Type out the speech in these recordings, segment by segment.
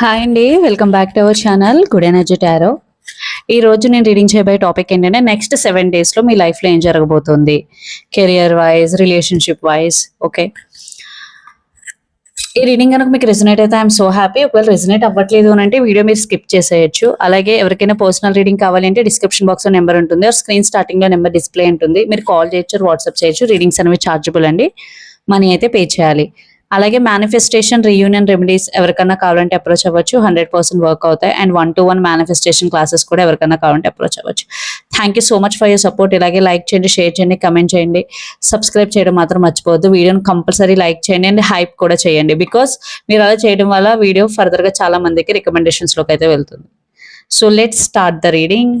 Hi అండి welcome back to our channel good energy tarot ఈ రోజు నేను రీడింగ్ చేయబోయే టాపిక్ ఏంటంటే నెక్స్ట్ సెవెన్ డేస్లో మీ లైఫ్లో ఏం జరగబోతుంది? Career wise relationship wise okay ఈ రీడింగ్ కనుక మీకు రెజినేట్ అయితే ఐఎమ్ సో హ్యాపీ ఒకవేళ రెజినేట్ అవ్వట్లేదు అని అంటే వీడియో మీరు స్కిప్ చేసేయచ్చు. అలాగే ఎవరికైనా పర్సనల్ రీడింగ్ కావాలంటే డిస్క్రిప్షన్ బాక్స్లో నెంబర్ ఉంటుంది. స్క్రీన్ స్టార్టింగ్లో నెంబర్ డిస్ప్లే ఉంటుంది. మీరు కాల్ చేయొచ్చు వాట్సాప్ చేయొచ్చు. రీడింగ్స్ అనేవి ఛార్జబుల్ అండి. మనీ అయితే పే చేయాలి. అలాగే మేనిఫెస్టేషన్ రీయూనియన్ రెమెడీస్ ఎవరికైనా కావాలంటే అప్రోచ్ అవ్వచ్చు. హండ్రెడ్ పర్సెంట్ వర్క్ అవుతాయి. And one to one manifestation classes కూడా ఎవరికైనా కావాలంటే అప్రోచ్ అవ్వచ్చు. Thank you so much for your support ఇలాగే లైక్ చేయండి షేర్ చేయండి కమెంట్ చేయండి. సబ్స్క్రైబ్ చేయడం మాత్రం మర్చిపోవద్దు. వీడియోని కంపల్సరీ లైక్ చేయండి అండ్ హైప్ కూడా చేయండి. బికాస్ మీరు అలా చేయడం వల్ల వీడియో ఫర్దర్గా చాలా మందికి రికమెండేషన్స్లోకి అయితే వెళ్తుంది. So let's start the reading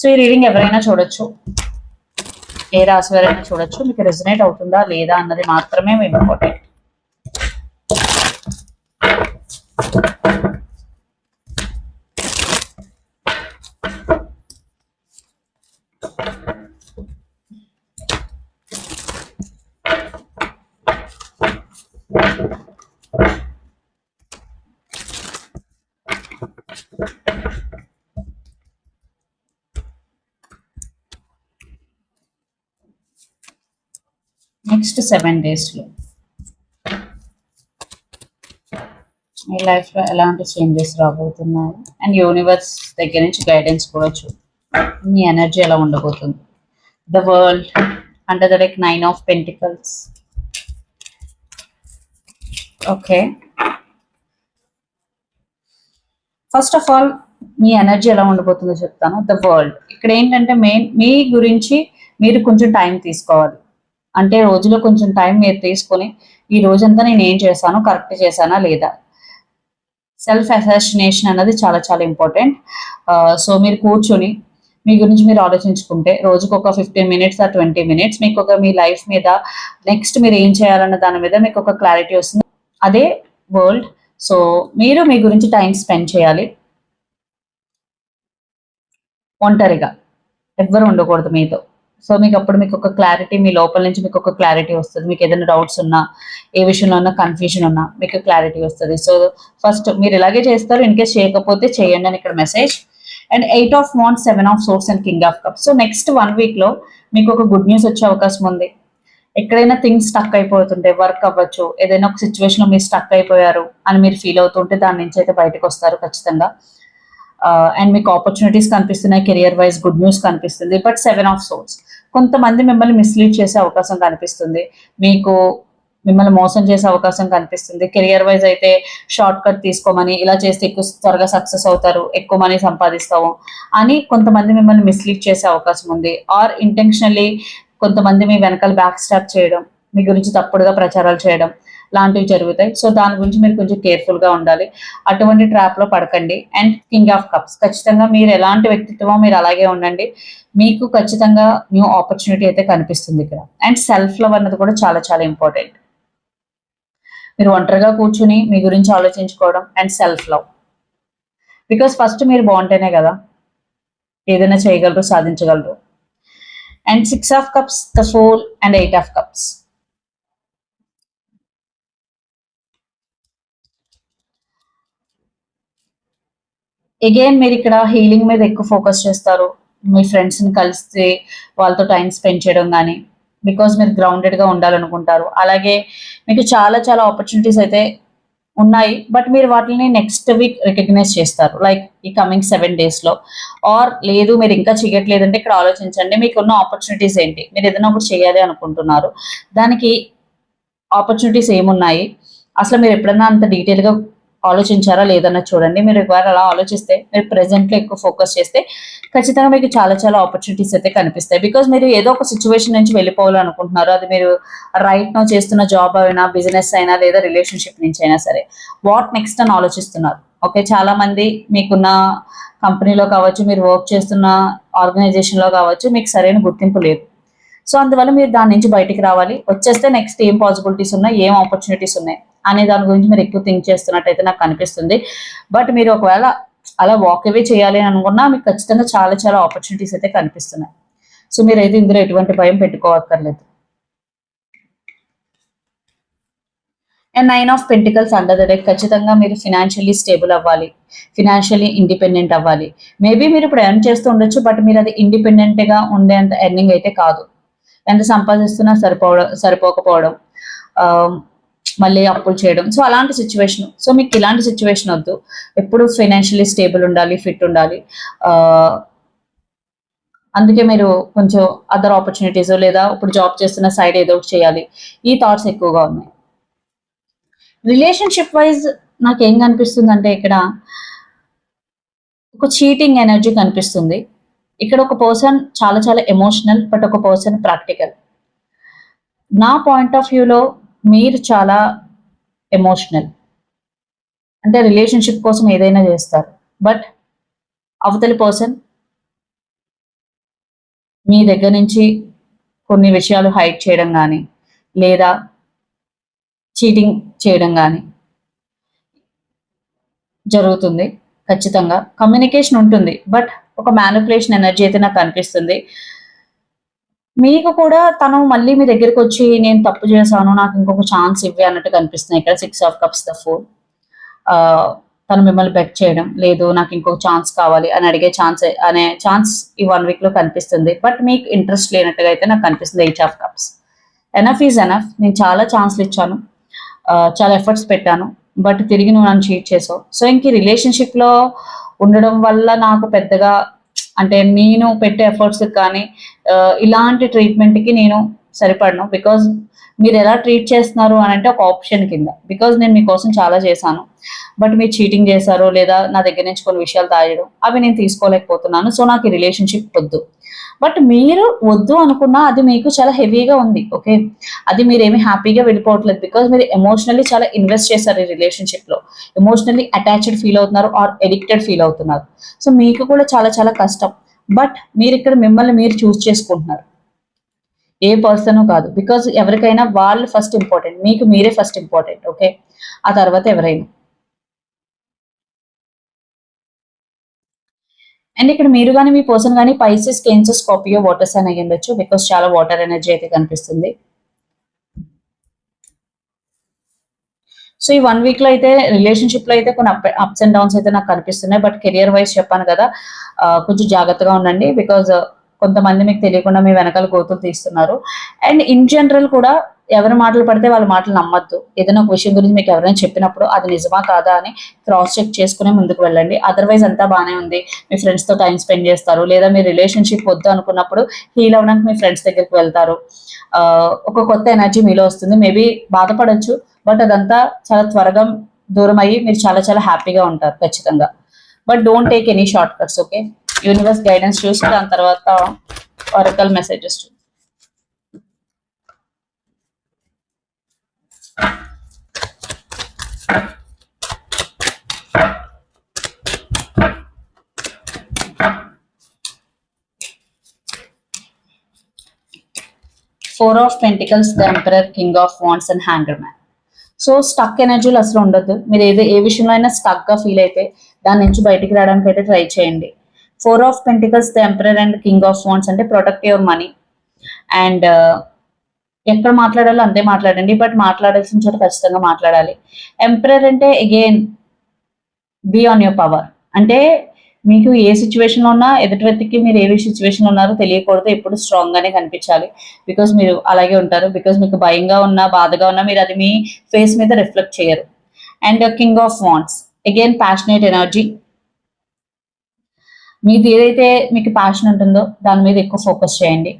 so ఈ రీడింగ్ ఎవరైనా చూడొచ్చు. ఏ రాశి వారైనా చూడొచ్చు. మీకు రెజనేట్ అవుతుందా లేదా అన్నది మాత్రమే ఇంపార్టెంట్ నెక్స్ట్ సెవెన్ డేస్లో మీ లైఫ్లో ఎలాంటి చేంజెస్ రాబోతున్నాయి? అండ్ యూనివర్స్ దగ్గర నుంచి గైడెన్స్ కూడా చూ మీ ఎనర్జీ ఎలా ఉండబోతుంది? The world under the like nine of pentacles okay first of all me energy ఎలా ఉండబోతుందో చెప్తాను. ద వరల్డ్ ఇక్కడ ఏంటంటే మెయిన్ మీ గురించి మీరు కొంచెం టైం తీసుకోవాలి. అంటే రోజులో కొంచెం టైం మీరు తీసుకొని ఈ రోజంతా నేను ఏం చేశాను? కరెక్ట్ చేశానా లేదా? సెల్ఫ్ అసాసినేషన్ అన్నది చాలా చాలా ఇంపార్టెంట్ సో మీరు కూర్చొని మీ గురించి మీరు ఆలోచించుకుంటే రోజుకు ఒక ఫిఫ్టీన్ మినిట్స్ ఆ ట్వంటీ మినిట్స్ మీకు ఒక మీ లైఫ్ మీద నెక్స్ట్ మీరు ఏం చేయాలన్న దాని మీద మీకు ఒక క్లారిటీ వస్తుంది. అదే వరల్డ్ సో మీరు మీ గురించి టైం స్పెండ్ చేయాలి. ఒంటరిగా. ఎవ్వరు ఉండకూడదు మీతో. సో మీకు అప్పుడు మీకు ఒక క్లారిటీ మీ లోపల నుంచి మీకు ఒక క్లారిటీ వస్తుంది. మీకు ఏదైనా డౌట్స్ ఉన్నా ఏ విషయంలో ఉన్నా కన్ఫ్యూజన్ ఉన్నా మీకు క్లారిటీ వస్తుంది. సో ఫస్ట్ మీరు ఇలాగే చేస్తారు. ఇన్ కేస్ చేయకపోతే చేయండి అని ఇక్కడ message and eight of wands seven of swords and king of cups so next one వీక్లో మీకు ఒక గుడ్ న్యూస్ వచ్చే అవకాశం ఉంది. ఎక్కడైనా థింగ్స్ స్టక్ అయిపోతుంటే వర్క్ అవ్వచ్చు ఏదైనా ఒక సిచ్యువేషన్లో మీరు స్టక్ అయిపోయారు అని మీరు ఫీల్ అవుతుంటే దాని నుంచి అయితే బయటకు వస్తారు ఖచ్చితంగా. Uh, అండ్ మీకు ఆపర్చునిటీస్ కనిపిస్తున్నాయి కెరియర్ వైజ్ గుడ్ న్యూస్ కనిపిస్తుంది. బట్ సెవెన్ ఆఫ్ సోర్స్ కొంతమంది మిమ్మల్ని మిస్లీడ్ చేసే అవకాశం కనిపిస్తుంది. మీకు మిమ్మల్ని మోసం చేసే అవకాశం కనిపిస్తుంది. కెరియర్ వైజ్ అయితే షార్ట్ కట్ తీసుకోమని ఇలా చేస్తే ఎక్కువ త్వరగా సక్సెస్ అవుతారు ఎక్కువ మనీ సంపాదిస్తాము అని కొంతమంది మిమ్మల్ని మిస్లీడ్ చేసే అవకాశం ఉంది. ఆర్ ఇంటెన్షనలీ కొంతమంది మీ వెనకాల బ్యాక్ స్టాప్ చేయడం మీ గురించి తప్పుడుగా ప్రచారాలు చేయడం లాంటివి జరుగుతాయి. సో దాని గురించి మీరు కొంచెం కేర్ఫుల్గా ఉండాలి. అటువంటి ట్రాప్లో పడకండి. అండ్ కింగ్ ఆఫ్ కప్స్ ఖచ్చితంగా మీరు ఎలాంటి వ్యక్తిత్వమో మీరు అలాగే ఉండండి. మీకు ఖచ్చితంగా న్యూ ఆపర్చునిటీ అయితే కనిపిస్తుంది ఇక్కడ. అండ్ సెల్ఫ్ లవ్ అన్నది కూడా చాలా చాలా ఇంపార్టెంట్ మీరు ఒంటరిగా కూర్చుని మీ గురించి ఆలోచించుకోవడం and self love because first మీరు బాగుంటేనే కదా ఏదైనా చేయగలరు సాధించగలరు. And six of cups the fool and eight of cups again మీరు ఇక్కడ హీలింగ్ మీద ఎక్కువ ఫోకస్ చేస్తారు. మీ ఫ్రెండ్స్ని కలిస్తే వాళ్ళతో టైం స్పెండ్ చేయడం కానీ బికాజ్ మీరు గ్రౌండెడ్గా ఉండాలనుకుంటారు. అలాగే మీకు చాలా చాలా ఆపర్చునిటీస్ అయితే ఉన్నాయి. బట్ మీరు వాటిని నెక్స్ట్ వీక్ రికగ్నైజ్ చేస్తారు. లైక్ ఈ కమింగ్ సెవెన్ డేస్లో ఆర్ లేదు మీరు ఇంకా చేయట్లేదంటే ఇక్కడ ఆలోచించండి. మీకు ఉన్న ఆపర్చునిటీస్ ఏంటి? మీరు ఏదైనా ఒకటి చేయాలి అనుకుంటున్నారు. దానికి ఆపర్చునిటీస్ ఏమున్నాయి? అసలు మీరు ఎప్పుడైనా అంత డీటెయిల్గా ఆలోచించారా లేదన్నా చూడండి. మీరు ఒకవేళ అలా ఆలోచిస్తే మీరు ప్రెసెంట్లో ఎక్కువ ఫోకస్ చేస్తే ఖచ్చితంగా మీకు చాలా చాలా ఆపర్చునిటీస్ అయితే కనిపిస్తాయి. బికాజ్ మీరు ఏదో ఒక సిచ్యువేషన్ నుంచి వెళ్ళిపోవాలనుకుంటున్నారు. అది మీరు రైట్ నో చేస్తున్న జాబ్ అయినా బిజినెస్ అయినా లేదా రిలేషన్షిప్ నుంచి అయినా సరే. వాట్ నెక్స్ట్ అని ఆలోచిస్తున్నారు. ఓకే చాలా మంది మీకున్న కంపెనీలో కావచ్చు మీరు వర్క్ చేస్తున్న ఆర్గనైజేషన్లో కావచ్చు మీకు సరైన గుర్తింపు లేదు. సో అందువల్ల మీరు దాని నుంచి బయటికి రావాలి. వచ్చేస్తే నెక్స్ట్ ఏం పాసిబిలిటీస్ ఉన్నాయి ఏం ఆపర్చునిటీస్ ఉన్నాయి? అనే దాని గురించి మీరు ఎక్కువ థింక్ చేస్తున్నట్టయితే నాకు కనిపిస్తుంది బట్ మీరు ఒకవేళ అలా వాక్ అవే చేయాలి అని అనుకున్నా మీకు ఖచ్చితంగా చాలా చాలా ఆపర్చునిటీస్ అయితే కనిపిస్తున్నాయి. సో మీరు అయితే ఇందులో ఎటువంటి భయం పెట్టుకోవక్కర్లేదు. And nine of pentacles under the deck ఖచ్చితంగా మీరు ఫినాన్షియల్లీ స్టేబుల్ అవ్వాలి. ఫినాన్షియల్లీ ఇండిపెండెంట్ అవ్వాలి. మేబీ మీరు ఇప్పుడు ఎర్న్ చేస్తూ ఉండొచ్చు బట్ మీరు అది ఇండిపెండెంట్గా ఉండేంత ఎర్నింగ్ అయితే కాదు. ఎంత సంపాదిస్తున్నా సరిపోవడం సరిపోకపోవడం. Um, మళ్ళీ అప్పులు చేయడం. సో అలాంటి సిచ్యువేషన్ సో మీకు ఇలాంటి సిచ్యువేషన్ వద్దు. ఎప్పుడు ఫైనాన్షియల్లీ స్టేబుల్ ఉండాలి ఫిట్ ఉండాలి. అందుకే మీరు కొంచెం అదర్ ఆపర్చునిటీస్ లేదా ఇప్పుడు జాబ్ చేస్తున్న సైడ్ ఏదో ఒకటి చేయాలి. ఈ థాట్స్ ఎక్కువగా ఉన్నాయి. రిలేషన్షిప్ వైజ్ నాకు ఏం కనిపిస్తుంది అంటే ఇక్కడ ఒక చీటింగ్ ఎనర్జీ కనిపిస్తుంది. ఇక్కడ ఒక పర్సన్ చాలా చాలా ఎమోషనల్ బట్ ఒక పర్సన్ ప్రాక్టికల్ నా పాయింట్ ఆఫ్ వ్యూలో మీరు చాలా ఎమోషనల్ అంటే రిలేషన్షిప్ కోసం ఏదైనా చేస్తారు. బట్ అవతలి పర్సన్ మీ దగ్గర నుంచి కొన్ని విషయాలు హైడ్ చేయడం కానీ లేదా చీటింగ్ చేయడం కానీ జరుగుతుంది ఖచ్చితంగా. కమ్యూనికేషన్ ఉంటుంది. బట్ ఒక మ్యానుపులేషన్ ఎనర్జీ అయితే నాకు కనిపిస్తుంది మీకు కూడా తను మళ్ళీ మీ దగ్గరికి వచ్చి నేను తప్పు చేశాను నాకు ఇంకొక ఛాన్స్ ఇవ్వి అన్నట్టు కనిపిస్తున్నాయి ఇక్కడ. Six of cups the four తను మిమ్మల్ని బెట్ చేయడం లేదు నాకు ఇంకొక ఛాన్స్ కావాలి అని అడిగే ఛాన్స్ అనే ఛాన్స్ ఈ వన్ వీక్లో కనిపిస్తుంది. బట్ మీకు ఇంట్రెస్ట్ లేనట్టుగా అయితే నాకు కనిపిస్తుంది eight of cups enough is enough నేను చాలా ఛాన్స్లు ఇచ్చాను. చాలా ఎఫర్ట్స్ పెట్టాను. బట్ తిరిగి నువ్వు నన్ను చీట్ చేసావు. సో ఇంక రిలేషన్షిప్లో ఉండడం వల్ల నాకు పెద్దగా అంటే నేను పెట్టే ఎఫర్ట్స్ కానీ ఇలాంటి ట్రీట్మెంట్కి నేను సరిపడను. బికాజ్ మీరు ఎలా ట్రీట్ చేస్తున్నారు అని అంటే ఒక ఆప్షన్ కింద. బికాజ్ నేను మీకోసం చాలా చేశాను. బట్ మీరు చీటింగ్ చేశారు లేదా నా దగ్గర నుంచి కొన్ని విషయాలు దాయడం అవి నేను తీసుకోలేకపోతున్నాను. సో నాకు ఈ రిలేషన్షిప్ వద్దు. బట్ మీరు వద్దు అనుకున్నా అది మీకు చాలా హెవీగా ఉంది ఓకే అది మీరు ఏమి హ్యాపీగా వెళ్ళిపోవట్లేదు బికాజ్ మీరు ఎమోషనల్లీ చాలా ఇన్వెస్ట్ చేశారు ఈ రిలేషన్షిప్లో. ఎమోషనల్లీ అటాచ్డ్ ఫీల్ అవుతున్నారు ఆర్ ఎడిక్టెడ్ ఫీల్ అవుతున్నారు. సో మీకు కూడా చాలా చాలా కష్టం. బట్ మీరు ఇక్కడ మిమ్మల్ని మీరు చూస్ చేసుకుంటున్నారు. ఏ పర్సన్ కాదు. బికాజ్ ఎవరికైనా వాళ్ళు ఫస్ట్ ఇంపార్టెంట్ మీకు మీరే ఫస్ట్ ఇంపార్టెంట్ ఓకే ఆ తర్వాత ఎవరైనా. అండ్ ఇక్కడ మీరు కానీ మీ పర్సన్ కానీ పైసెస్ కేన్సెస్ స్కాపియో వాటర్స్ అని అయ్యి ఉండొచ్చు బికాస్ చాలా వాటర్ ఎనర్జీ అయితే కనిపిస్తుంది. సో ఈ వన్ వీక్లో అయితే రిలేషన్షిప్లో అయితే కొన్ని అప్స్ అండ్ డౌన్స్ అయితే నాకు కనిపిస్తున్నాయి. బట్ కెరియర్ వైజ్ చెప్పాను కదా కొంచెం జాగ్రత్తగా ఉండండి బికాజ్ కొంతమంది మీకు తెలియకుండా మీ వెనకాల గోతులు తీస్తున్నారు. అండ్ ఇన్ జనరల్ కూడా ఎవరి మాటలు పడితే వాళ్ళ మాటలు నమ్మద్దు. ఏదైనా ఒక విషయం గురించి మీకు ఎవరైనా చెప్పినప్పుడు అది నిజమా కాదా అని క్రాస్ చెక్ చేసుకునే ముందుకు వెళ్ళండి. అదర్వైజ్ అంతా బాగానే ఉంది. మీ ఫ్రెండ్స్తో టైం స్పెండ్ చేస్తారు. లేదా మీ రిలేషన్షిప్ వద్దు అనుకున్నప్పుడు హీల్ అవ్వడానికి మీ ఫ్రెండ్స్ దగ్గరికి వెళ్తారు. ఒక కొత్త ఎనర్జీ మీలో వస్తుంది. మేబీ బాధపడచ్చు బట్ అదంతా చాలా త్వరగా దూరం అయ్యి మీరు చాలా చాలా హ్యాపీగా ఉంటారు ఖచ్చితంగా. But don't take any shortcuts okay universe guidance చూసి దాని తర్వాత oracle messages four of pentacles the emperor king of wands and hanger man so stuck ఎనర్జీలు అసలు ఉండొద్దు. మీరు ఏదో ఏ విషయంలో అయినా స్టక్గా ఫీల్ అయితే దాని నుంచి బయటికి రావడానికి అయితే ట్రై చేయండి. Four of pentacles the emperor and king of wands అంటే ప్రొటెక్ట్ యువర్ మనీ అండ్ ఎక్కడ మాట్లాడాలో అంతే మాట్లాడండి. బట్ మాట్లాడాల్సిన చోట ఖచ్చితంగా మాట్లాడాలి. ఎంపరర్ అంటే again be on your power అంటే మీకు ఏ సిచ్యువేషన్లో ఉన్నా ఎదుటి వ్యక్తికి మీరు ఏ సిచ్యువేషన్లో ఉన్నారో తెలియకూడదు. ఎప్పుడు స్ట్రాంగ్ గానే కనిపించాలి. బికాస్ మీరు అలాగే ఉంటారు. బికాస్ మీకు భయంగా ఉన్నా బాధగా ఉన్నా మీరు అది మీ ఫేస్ మీద రిఫ్లెక్ట్ చేయరు. And king of wands again passionate energy మీది ఏదైతే మీకు ప్యాషన్ ఉంటుందో దాని మీద ఎక్కువ ఫోకస్ చేయండి.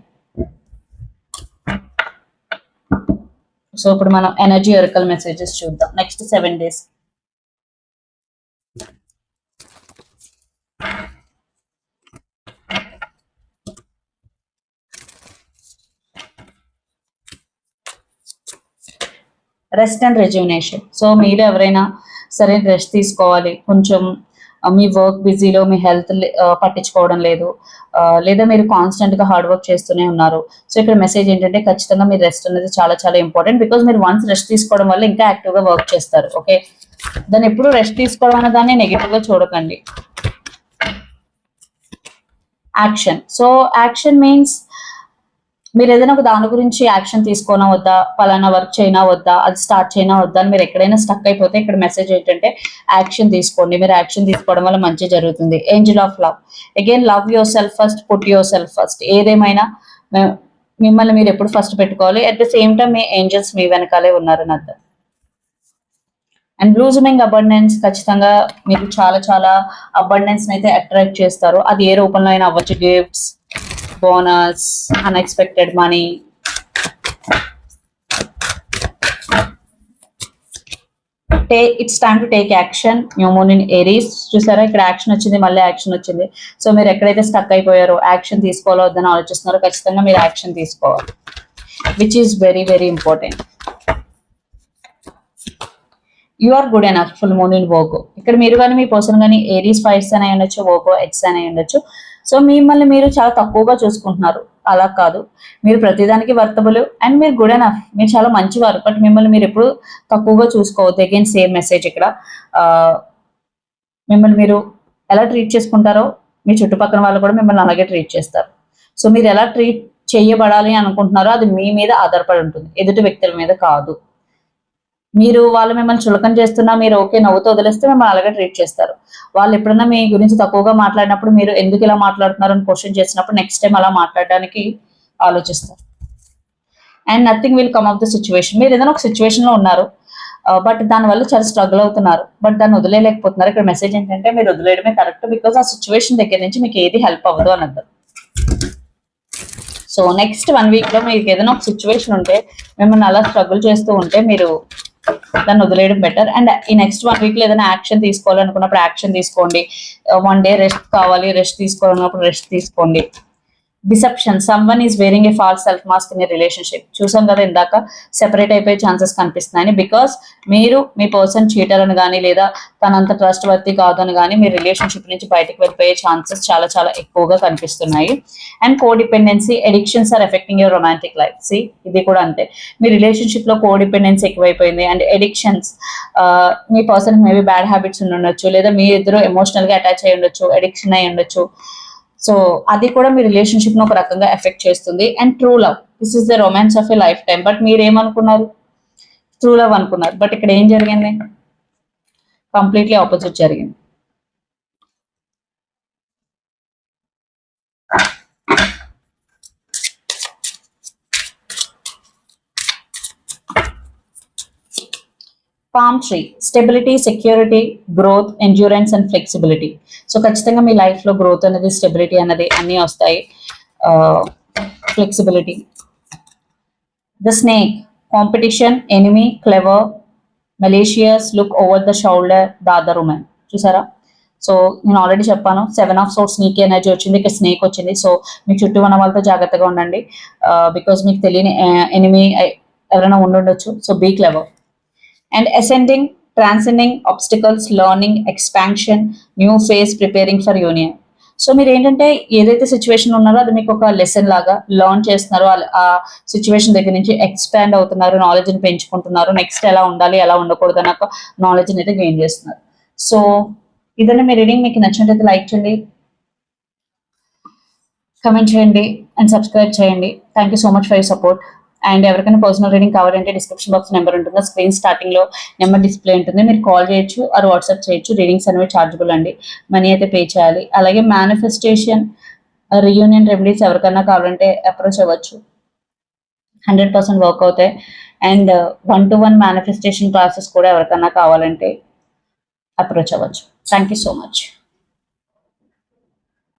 సో ఇప్పుడు మనం ఎనర్జీ ఎరకల్ మెసేజెస్ చూద్దాం. Next seven days rest and rejuvenation so మీరు ఎవరైనా సరే రెస్ట్ తీసుకోవాలి. కొంచెం మీ వర్క్ బిజీలో మీ హెల్త్ పట్టించుకోవడం లేదు. లేదా మీరు కాన్స్టెంట్గా హార్డ్ వర్క్ చేస్తూనే ఉన్నారు. సో ఇక్కడ మెసేజ్ ఏంటంటే ఖచ్చితంగా మీరు రెస్ట్ అనేది చాలా చాలా ఇంపార్టెంట్ బికాస్ మీరు వన్స్ రెస్ట్ తీసుకోవడం వల్ల ఇంకా యాక్టివ్గా వర్క్ చేస్తారు. ఓకే? దాన్ని ఎప్పుడు రెస్ట్ తీసుకోవడం అనే దాన్ని నెగిటివ్గా చూడకండి. యాక్షన్. సో యాక్షన్ మీన్స్ మీరు ఏదైనా ఒక దాని గురించి యాక్షన్ తీసుకోనా వద్దా? పలానా వర్క్ చేయనా వద్దా? అది స్టార్ట్ చేయనా వద్దా? అని మీరు ఎక్కడైనా స్టక్ అయిపోతే ఇక్కడ మెసేజ్ ఏంటంటే యాక్షన్ తీసుకోండి. మీరు యాక్షన్ తీసుకోవడం వల్ల మంచి జరుగుతుంది. Angel of love again love yourself first put yourself first ఏదేమైనా మిమ్మల్ని మీరు ఎప్పుడు ఫస్ట్ పెట్టుకోవాలి. అట్ ద సేమ్ టైం మీ ఏంజల్స్ మీ వెనకాలే ఉన్నారని అర్థం. అండ్ బ్లూజమింగ్ అబండెన్స్ ఖచ్చితంగా మీరు చాలా చాలా అబండెన్స్ అయితే అట్రాక్ట్ చేస్తారు. అది ఏ రూపంలో అయినా అవ్వచ్చు. Gifts bonus unexpected money it's time to take action new moon in Aries చూసారా? ఇక్కడ యాక్షన్ వచ్చింది మళ్ళీ యాక్షన్ వచ్చింది. సో మీరు ఎక్కడైతే స్టక్ అయిపోయారో యాక్షన్ తీసుకోవాలో వద్దని ఆలోచిస్తున్నారో ఖచ్చితంగా మీరు యాక్షన్ తీసుకోవాలి. Which is very very important you are good enough full moon in వోకో ఇక్కడ మీరు కానీ మీ పర్సన్ కానీ ఏరీస్ ఫైవ్స్ అని ఉండొచ్చు వోకో ఎక్స్ అని ఉండొచ్చు. సో మిమ్మల్ని మీరు చాలా తక్కువగా చూసుకుంటున్నారు. అలా కాదు. మీరు ప్రతిదానికి వర్తబుల్ అండ్ మీరు గుడ్ ఎనఫ్. మీరు చాలా మంచివారు. బట్ మిమ్మల్ని మీరు ఎప్పుడు తక్కువగా చూసుకోవద్దు. అగైన్ సేమ్ మెసేజ్ ఇక్కడ. మిమ్మల్ని మీరు ఎలా ట్రీట్ చేసుకుంటారో మీ చుట్టుపక్కల వాళ్ళు కూడా మిమ్మల్ని అలాగే ట్రీట్ చేస్తారు. సో మీరు ఎలా ట్రీట్ చేయబడాలి అనుకుంటున్నారో అది మీ మీద ఆధారపడి ఉంటుంది. ఎదుటి వ్యక్తుల మీద కాదు. మీరు వాళ్ళు మిమ్మల్ని చులకం చేస్తున్నా మీరు ఓకే నవ్వుతో వదిలేస్తే మిమ్మల్ని అలాగే ట్రీట్ చేస్తారు. వాళ్ళు ఎప్పుడైనా మీ గురించి తక్కువగా మాట్లాడినప్పుడు మీరు ఎందుకు ఇలా మాట్లాడుతున్నారు అని క్వశ్చన్ చేసినప్పుడు నెక్స్ట్ టైం అలా మాట్లాడడానికి ఆలోచిస్తారు. And nothing will come of the situation మీరు ఏదైనా ఒక సిచ్యువేషన్లో ఉన్నారు బట్ దానివల్ల చాలా స్ట్రగుల్ అవుతున్నారు. బట్ దాన్ని వదిలేయలేకపోతున్నారు. ఇక్కడ మెసేజ్ ఏంటంటే మీరు వదిలేయడమే కరెక్ట్ బికాస్ ఆ సిచ్యువేషన్ దగ్గర నుంచి మీకు ఏది హెల్ప్ అవ్వదు అని అంటారు సో నెక్స్ట్ వన్ వీక్లో మీకు ఏదైనా ఒక సిచ్యువేషన్ ఉంటే మిమ్మల్ని అలా స్ట్రగుల్ చేస్తూ ఉంటే మీరు దాన్ని వదిలేయడం బెటర్ అండ్ ఈ నెక్స్ట్ వన్ వీక్లో ఏదైనా యాక్షన్ తీసుకోవాలనుకున్నప్పుడు యాక్షన్ తీసుకోండి. వన్ డే రెస్ట్ కావాలి రెస్ట్ తీసుకోవాలన్నప్పుడు రెస్ట్ తీసుకోండి. Deception someone is wearing a false self mask in relationship చూసాం కదా ఇందాక. సెపరేట్ అయిపోయే ఛాన్సెస్ కనిపిస్తున్నాయని. బికాస్ మీరు మీ పర్సన్ చీటర్ అని కానీ లేదా తనంత ట్రస్ట్ వర్తి కాదు అని కానీ మీ రిలేషన్షిప్ నుంచి బయటకు వెళ్ళిపోయే ఛాన్సెస్ చాలా చాలా ఎక్కువగా కనిపిస్తున్నాయి. And codependency addictions are affecting your romantic life see ఇది కూడా అంతే. మీ రిలేషన్షిప్లో కో డిపెండెన్సీ ఎక్కువైపోయింది అండ్ ఎడిక్షన్స్ మీ పర్సన్ మేబీ బ్యాడ్ హ్యాబిట్స్ ఉండొచ్చు లేదా మీ ఇద్దరు ఎమోషనల్గా అటాచ్ అయి ఉండొచ్చు ఎడిక్షన్ అయి ఉండొచ్చు సో అది కూడా మీ రిలేషన్షిప్ను ఒక రకంగా ఎఫెక్ట్ చేస్తుంది. And true love this is the romance of a lifetime but మీరు ఏమనుకున్నారు ట్రూ లవ్ అనుకున్నారు. బట్ ఇక్కడ ఏం జరిగింది? కంప్లీట్లీ ఆపోజిట్ జరిగింది. Palm tree stability security growth endurance and flexibility so ఖచ్చితంగా మీ లైఫ్లో గ్రోత్ అనేది స్టెబిలిటీ అనేది అన్నీ వస్తాయి. Flexibility the snake competition enemy clever malicious look over the shoulder the other women చూసారా? సో నేను ఆల్రెడీ చెప్పాను seven of swords snake energy వచ్చింది ఇక్కడ స్నేక్ వచ్చింది. సో మీ చుట్టూ ఉన్న వాళ్ళతో జాగ్రత్తగా ఉండండి. బికాస్ మీకు తెలియని ఎనిమీ ఎవరైనా ఉండుండొచ్చు. So be clever and ascending transcending obstacles learning expansion new phase preparing for union so మీరు ఏంటంటే ఏదైతే సిచ్యువేషన్ ఉన్నారో అది మీకు ఒక లెసన్ లాగా లర్న్ చేస్తున్నారో. ఆ- సిచ్యువేషన్ దగ్గర నుంచి ఎక్స్పాండ్ అవుతున్నారు నాలెడ్జ్ని పెంచుకుంటున్నారు. నెక్స్ట్ ఎలా ఉండాలి ఎలా ఉండకూడదు అన్న నాలెడ్జ్ని అయితే గెయిన్ చేస్తున్నారు. సో ఇదన్నా మీ రీడింగ్ మీకు నచ్చినట్టయితే లైక్ చేయండి కమెంట్ చేయండి అండ్ సబ్స్క్రైబ్ చేయండి. Thank you so much for you support and ఎవరికైనా పర్సనల్ రీడింగ్ కావాలంటే డిస్క్రిప్షన్ బాక్స్ నెంబర్ ఉంటుంది. స్క్రీన్ స్టార్టింగ్లో నెంబర్ డిస్ప్లే ఉంటుంది. మీరు కాల్ చేయొచ్చు ఆర్ వాట్సాప్ చేయొచ్చు. రీడింగ్స్ అనేవి చార్జబుల్ అండి. మనీ అయితే పే చేయాలి. అలాగే మేనిఫెస్టేషన్ రియూనియన్ రెమెడీస్ ఎవరికైనా కావాలంటే అప్రోచ్ అవ్వచ్చు. హండ్రెడ్ పర్సెంట్ వర్క్ అవుతాయి. And one to one manifestation classes కూడా ఎవరికైనా కావాలంటే అప్రోచ్ అవ్వచ్చు. Thank you so much